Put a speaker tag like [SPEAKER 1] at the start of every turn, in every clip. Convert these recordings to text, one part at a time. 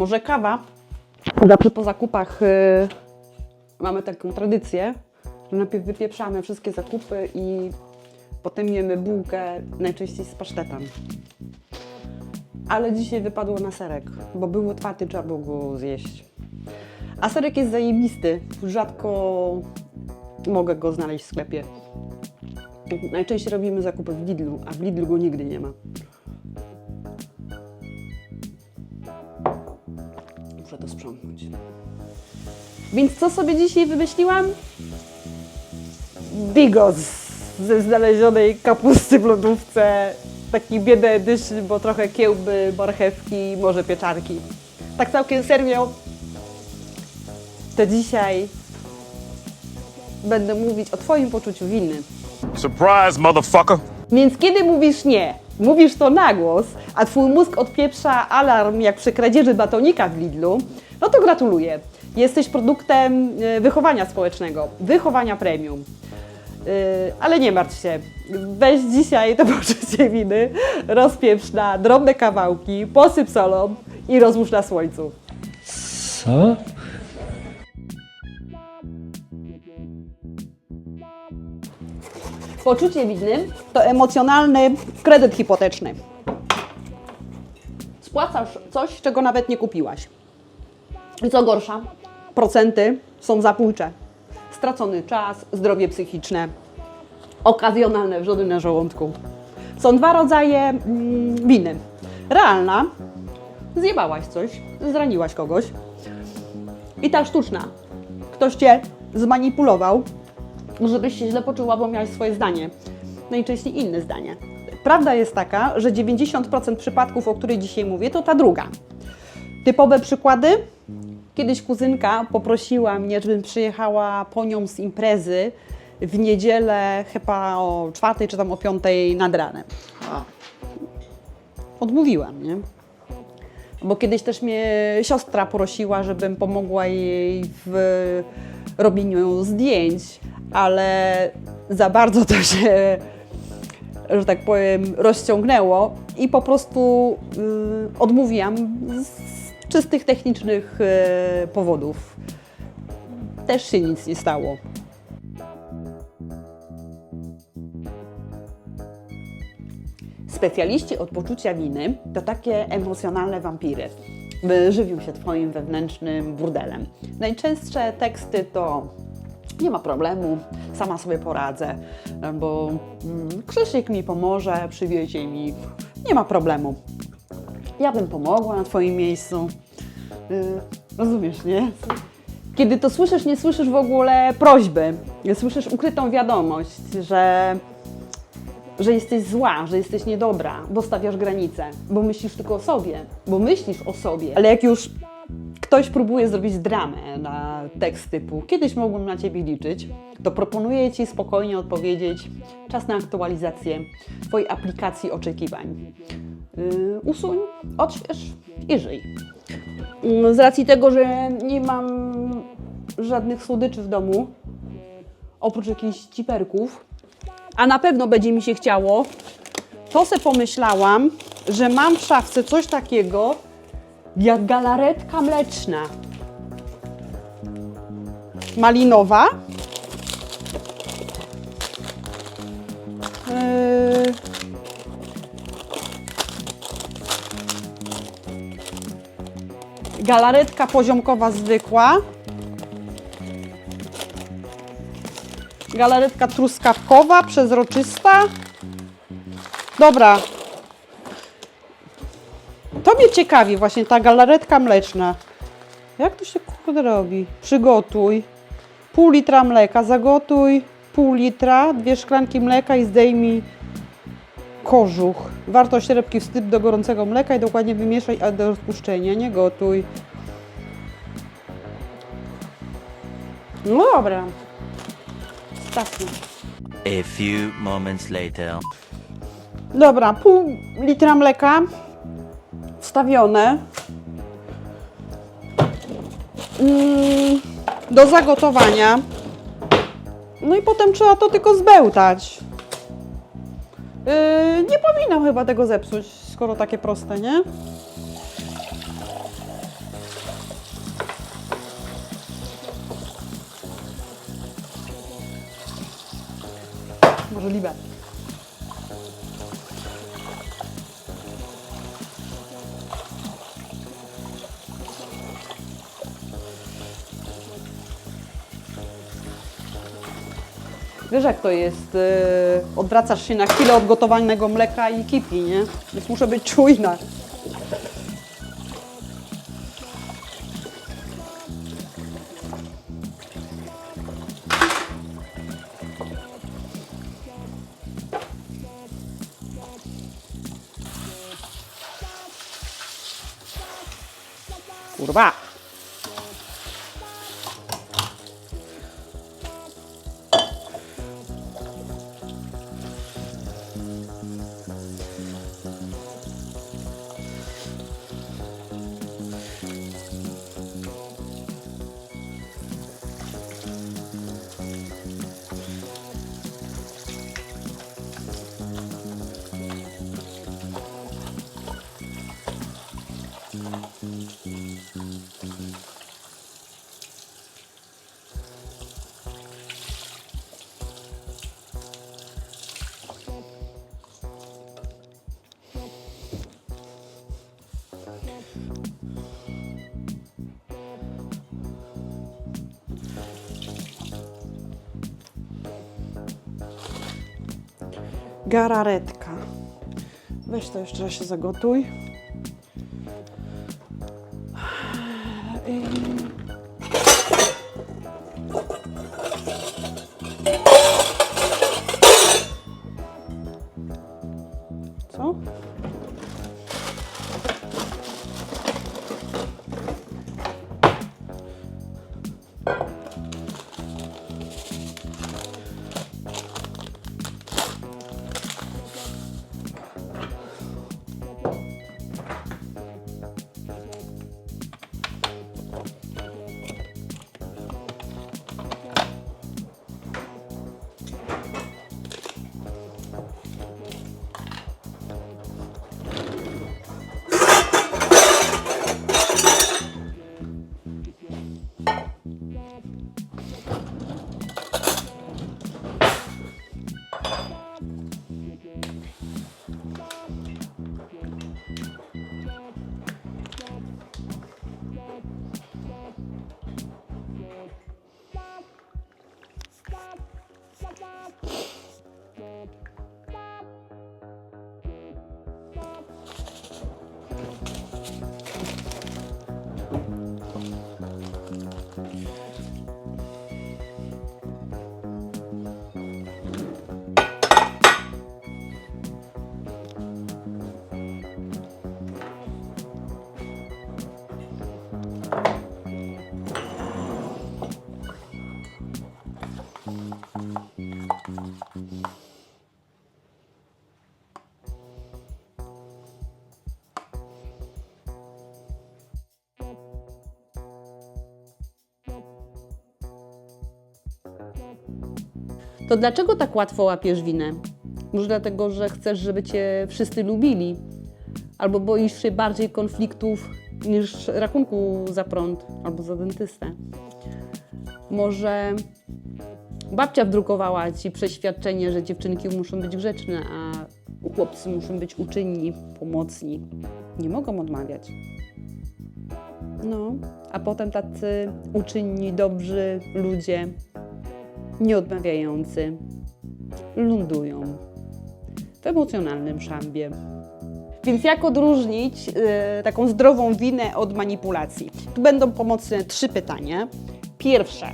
[SPEAKER 1] Może kawa? Zawsze po zakupach y, mamy taką tradycję, że najpierw wypieprzamy wszystkie zakupy i potem jemy bułkę, najczęściej z pasztetem. Ale dzisiaj wypadło na serek, bo był otwarty, trzeba było go zjeść. A serek jest zajebisty. Rzadko mogę go znaleźć w sklepie. Najczęściej robimy zakupy w Lidlu, a w Lidlu go nigdy nie ma. Więc co sobie dzisiaj wymyśliłam? Bigos ze znalezionej kapusty w lodówce. Taki biedny edition, bo trochę kiełby, marchewki, może pieczarki. Tak całkiem serio, to dzisiaj będę mówić o Twoim poczuciu winy.
[SPEAKER 2] Surprise, motherfucker.
[SPEAKER 1] Więc kiedy mówisz nie, mówisz to na głos, a twój mózg odpieprza alarm jak przy kradzieży batonika w Lidlu, no to gratuluję. Jesteś produktem e, wychowania społecznego, wychowania premium. Yy, ale nie martw się, weź dzisiaj to poczucie winy, rozpieprz na drobne kawałki, posyp solą i rozłóż na słońcu.
[SPEAKER 3] Co?
[SPEAKER 1] Poczucie winy to emocjonalny kredyt hipoteczny. Spłacasz coś, czego nawet nie kupiłaś. I co gorsza, procenty są zapójcze. Stracony czas, zdrowie psychiczne, okazjonalne wrzody na żołądku. Są dwa rodzaje mm, winy. Realna, zjebałaś coś, zraniłaś kogoś. I ta sztuczna, ktoś cię zmanipulował, żebyś się źle poczuła, bo miałaś swoje zdanie. Najczęściej inne zdanie. Prawda jest taka, że 90% przypadków, o których dzisiaj mówię, to ta druga. Typowe przykłady. Kiedyś kuzynka poprosiła mnie, żebym przyjechała po nią z imprezy w niedzielę chyba o czwartej czy tam o piątej nad ranem. Odmówiłam, nie? Bo kiedyś też mnie siostra prosiła, żebym pomogła jej w robieniu zdjęć, ale za bardzo to się, że tak powiem, rozciągnęło i po prostu y, odmówiłam z czystych technicznych y, powodów. Też się nic nie stało. Specjaliści od poczucia winy to takie emocjonalne wampiry. Żywią się Twoim wewnętrznym burdelem. Najczęstsze teksty to nie ma problemu, sama sobie poradzę, bo mm, Krzysiek mi pomoże, przywiezie mi, nie ma problemu. Ja bym pomogła na Twoim miejscu. Yy, rozumiesz, nie? Kiedy to słyszysz, nie słyszysz w ogóle prośby, słyszysz ukrytą wiadomość, że że jesteś zła, że jesteś niedobra, bo stawiasz granice, bo myślisz tylko o sobie, bo myślisz o sobie. Ale jak już ktoś próbuje zrobić dramę na tekst typu kiedyś mogłem na Ciebie liczyć, to proponuję Ci spokojnie odpowiedzieć czas na aktualizację Twojej aplikacji oczekiwań. Yy, usuń, odśwież i żyj. Yy, Z racji tego, że nie mam żadnych słodyczy w domu, oprócz jakichś ciperków, a na pewno będzie mi się chciało, to se pomyślałam, że mam w szafce coś takiego jak galaretka mleczna. Malinowa. Yy. Galaretka poziomkowa zwykła. Galaretka truskawkowa, przezroczysta. Dobra. To mnie ciekawi właśnie ta galaretka mleczna. Jak to się kurde robi? Przygotuj. Pół litra mleka, zagotuj pół litra, dwie szklanki mleka i zdejmij kożuch. Wartość rybki wstyp do gorącego mleka i dokładnie wymieszaj do rozpuszczenia. Nie gotuj. No dobra. Stawmy.
[SPEAKER 4] A few moments later.
[SPEAKER 1] Dobra, pół litra mleka wstawione Mm, do zagotowania. No i potem trzeba to tylko zbełtać. Yy, nie powinnam chyba tego zepsuć, skoro takie proste, nie? Wiesz jak to jest, yy, odwracasz się na chwilę od gotowanego mleka i kipi, nie? Więc muszę być czujna. Kurwa! Gararetka. Weź to jeszcze raz się zagotuj. To dlaczego tak łatwo łapiesz winę? Może dlatego, że chcesz, żeby cię wszyscy lubili? Albo boisz się bardziej konfliktów niż rachunku za prąd albo za dentystę? Może babcia wdrukowała ci przeświadczenie, że dziewczynki muszą być grzeczne, a chłopcy muszą być uczynni, pomocni. Nie mogą odmawiać. No, a potem tacy uczynni, dobrzy ludzie nieodmawiający lądują w emocjonalnym szambie. Więc jak odróżnić y, taką zdrową winę od manipulacji? Tu będą pomocne trzy pytania. Pierwsze,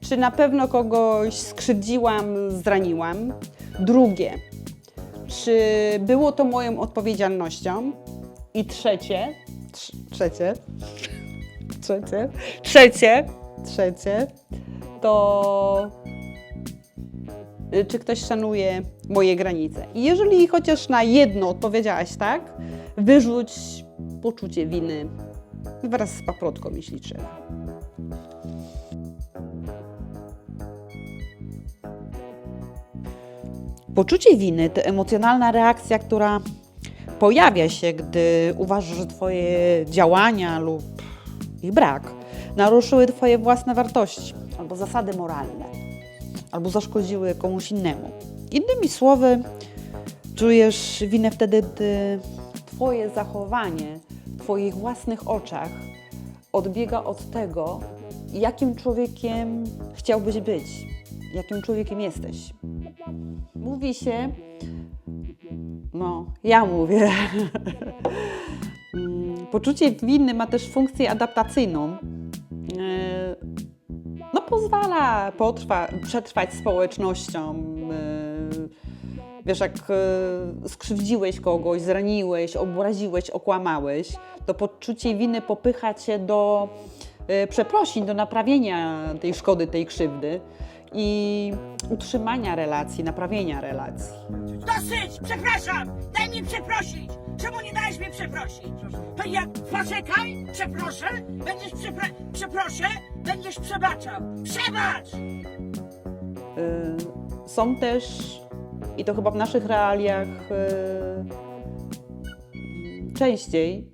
[SPEAKER 1] czy na pewno kogoś skrzywdziłam, zraniłam? Drugie, czy było to moją odpowiedzialnością? I trzecie, trz- trzecie, trzecie, trzecie, trzecie, to y, czy ktoś szanuje moje granice. I jeżeli chociaż na jedno odpowiedziałaś tak, wyrzuć poczucie winy wraz z paprotką, jeśli trzeba. Poczucie winy to emocjonalna reakcja, która pojawia się, gdy uważasz, że Twoje działania lub ich brak naruszyły Twoje własne wartości albo zasady moralne, albo zaszkodziły komuś innemu. Innymi słowy, czujesz winę wtedy, gdy Twoje zachowanie w Twoich własnych oczach odbiega od tego, jakim człowiekiem chciałbyś być, jakim człowiekiem jesteś. Mówi się, no, ja mówię. Mm, Poczucie winy ma też funkcję adaptacyjną. No, pozwala potrwa, przetrwać społecznością. e, Wiesz, jak e, skrzywdziłeś kogoś, zraniłeś, obraziłeś, okłamałeś, to poczucie winy popycha cię do e, przeprosin, do naprawienia tej szkody, tej krzywdy i utrzymania relacji, naprawienia relacji.
[SPEAKER 3] Dosyć! Przepraszam! Daj mi przeprosić! Czemu nie dałeś mi przeprosić? To ja poczekaj, przeproszę, będziesz przepra... przeproszę, będziesz przebaczał. Przebacz!
[SPEAKER 1] Y, Są też, i to chyba w naszych realiach y, częściej,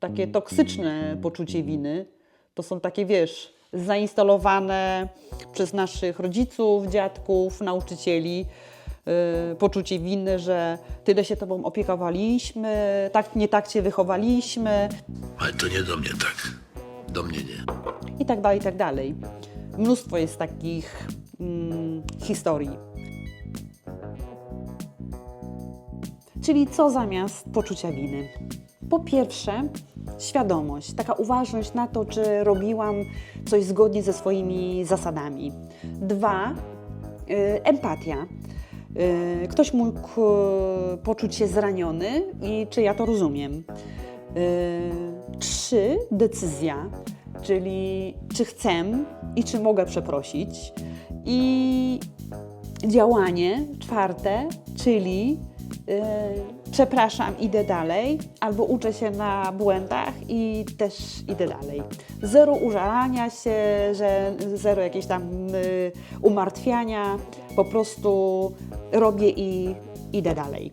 [SPEAKER 1] takie toksyczne poczucie winy. To są takie, wiesz, zainstalowane przez naszych rodziców, dziadków, nauczycieli y, poczucie winy, że tyle się tobą opiekowaliśmy, tak, nie tak cię wychowaliśmy,
[SPEAKER 5] Ale to nie do mnie tak. Do mnie nie.
[SPEAKER 1] i tak dalej, i tak dalej. Mnóstwo jest takich mm, historii. Czyli co zamiast poczucia winy? Po pierwsze, świadomość, taka uważność na to, czy robiłam coś zgodnie ze swoimi zasadami. Dwa, y, empatia. Y, Ktoś mógł y, poczuć się zraniony i czy ja to rozumiem. Trzy, decyzja, czyli czy chcę i czy mogę przeprosić. I działanie, czwarte, czyli przepraszam, idę dalej, albo uczę się na błędach i też idę dalej. Zero użalania się, że zero jakieś tam y, umartwiania, po prostu robię i idę dalej.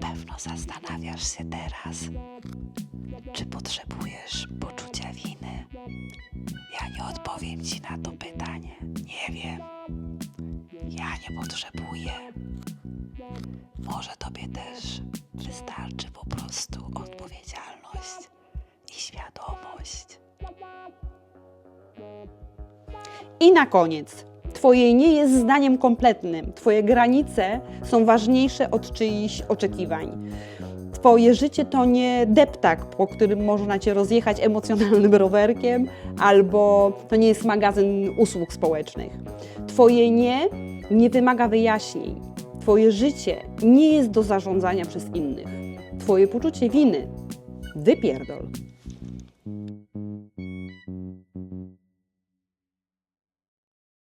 [SPEAKER 6] Pewno zastanawiasz się teraz, czy potrzebujesz poczucia winy. Ja nie odpowiem ci na to pytanie. Nie wiem. Ja nie potrzebuję. Może tobie też wystarczy po prostu odpowiedzialność i świadomość.
[SPEAKER 1] I na koniec. Twoje nie jest zdaniem kompletnym. Twoje granice są ważniejsze od czyichś oczekiwań. Twoje życie to nie deptak, po którym można cię rozjechać emocjonalnym rowerkiem, albo to nie jest magazyn usług społecznych. Twoje nie nie wymaga wyjaśnień. Twoje życie nie jest do zarządzania przez innych. Twoje poczucie winy wypierdol.